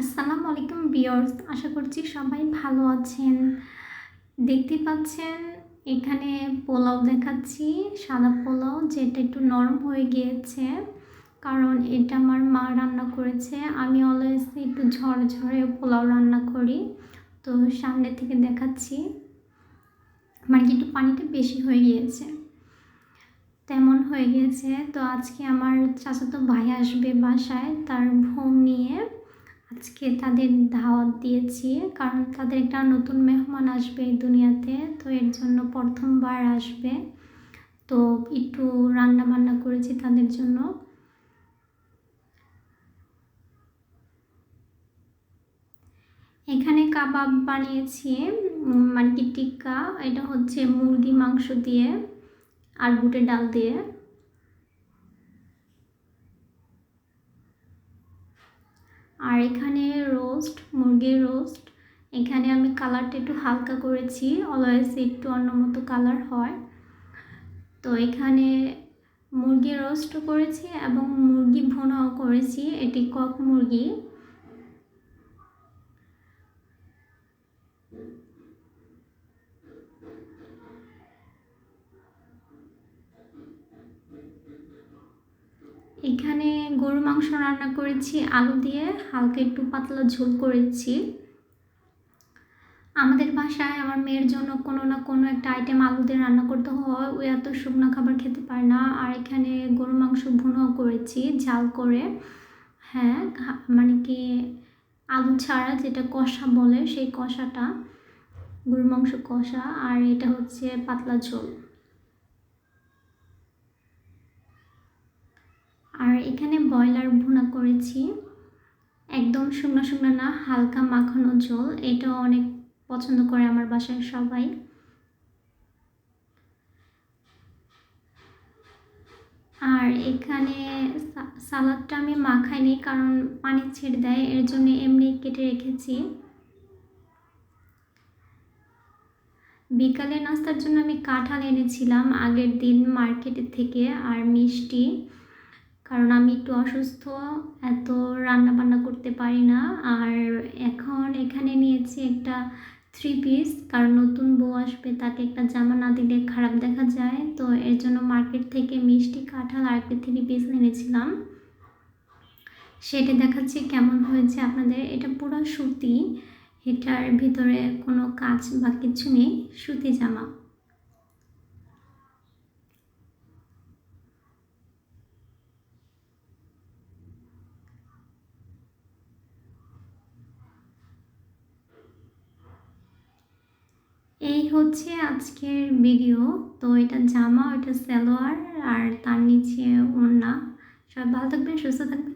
আসসালামু আলাইকুম বিয়ার্স আশা করছি সবাই ভালো আছেন। দেখতে পাচ্ছেন, এখানে পোলাও দেখাচ্ছি, সাদা পোলাও, যেটা একটু নরম হয়ে গিয়েছে, কারণ এটা আমার মা রান্না করেছে। আমি অলওয়েজ একটু ঝড় ঝড়ে পোলাও রান্না করি, তো সামনে থেকে দেখাচ্ছি। মানে একটু পানিটা বেশি হয়ে গিয়েছে, তেমন হয়ে গিয়েছে। তো আজকে আমার চাচাতো ভাই আসবে বাসায়, তার ভোম নিয়ে। আজকে তাদের দাওয়াত দিয়েছি, কারণ তাদের একটা নতুন মেহমান আসবে এই দুনিয়াতে, তো এর জন্য প্রথমবার আসবে। তো একটু রান্না বান্না করেছি তাদের জন্য। এখানে কাবাব বানিয়েছি মানে কি টিক্কা, এটা হচ্ছে মুরগি মাংস দিয়ে আর বুটের ডাল দিয়ে। আর এখানে রোস্ট মুরগির রোস্ট এখানে আমি কালারটা একটু হালকা করেছি অলওয়েজ একটু অন্য মতো কালার হয়। তো এখানে মুরগি রোস্ট করেছি এবং মুরগি ভোনাও করেছি, এটি কক মুরগি। এখানে গরু মাংস রান্না করেছি, আলু দিয়ে হালকা একটু পাতলা ঝোল করেছি। আমাদের বাসায় আমার মেয়ের জন্য কোনো না কোনো একটা আইটেম আলু দিয়ে রান্না করতে হয়। ওই এত শুকনো খাবার খেতে পারে না। আর এখানে গরু মাংস ভুনো করেছি, ঝাল করে। হ্যাঁ মানে কি আলু ছাড়া যেটা কষা বলে সেই কষাটা গরু মাংস কষা। আর এটা হচ্ছে পাতলা ঝোল। আর এখানে ব্রয়লার ভুনা করেছি। একদম শুকনো শুকনো না, হালকা মাখানো ঝোল। এটাও অনেক পছন্দ করে আমার বাসায় সবাই। আর এখানে সালাদটা আমি মাখাইনি কারণ পানি ছেড়ে দেয়, এর জন্য এমনি কেটে রেখেছি। বিকালে নাস্তার জন্য আমি কাঁঠাল এনেছিলাম আগের দিন মার্কেটের থেকে, আর মিষ্টি। কারণ আমি একটু অসুস্থ, এত রান্না বান্না করতে পারি না। আর এখন এখানে নিয়েছি একটা থ্রি পিস কারণ নতুন বউ আসবে, তাকে একটা জামা না দিলে খারাপ দেখা যায়। তো এর জন্য মার্কেট থেকে মিষ্টি কাঁঠাল আর একটা থ্রি পিস এনেছিলাম। সেটা দেখাচ্ছি কেমন হয়েছে আপনাদের। এটা পুরো সুতি, এটার ভিতরে কোনো কাজ বা কিছু নেই, সুতি জামা এই হচ্ছে আজকের ভিডিও। তো এটা জামা ওইটা সালোয়ার আর তার নিচে ওড়না। সবাই ভালো থাকবেন, সুস্থ থাকবেন।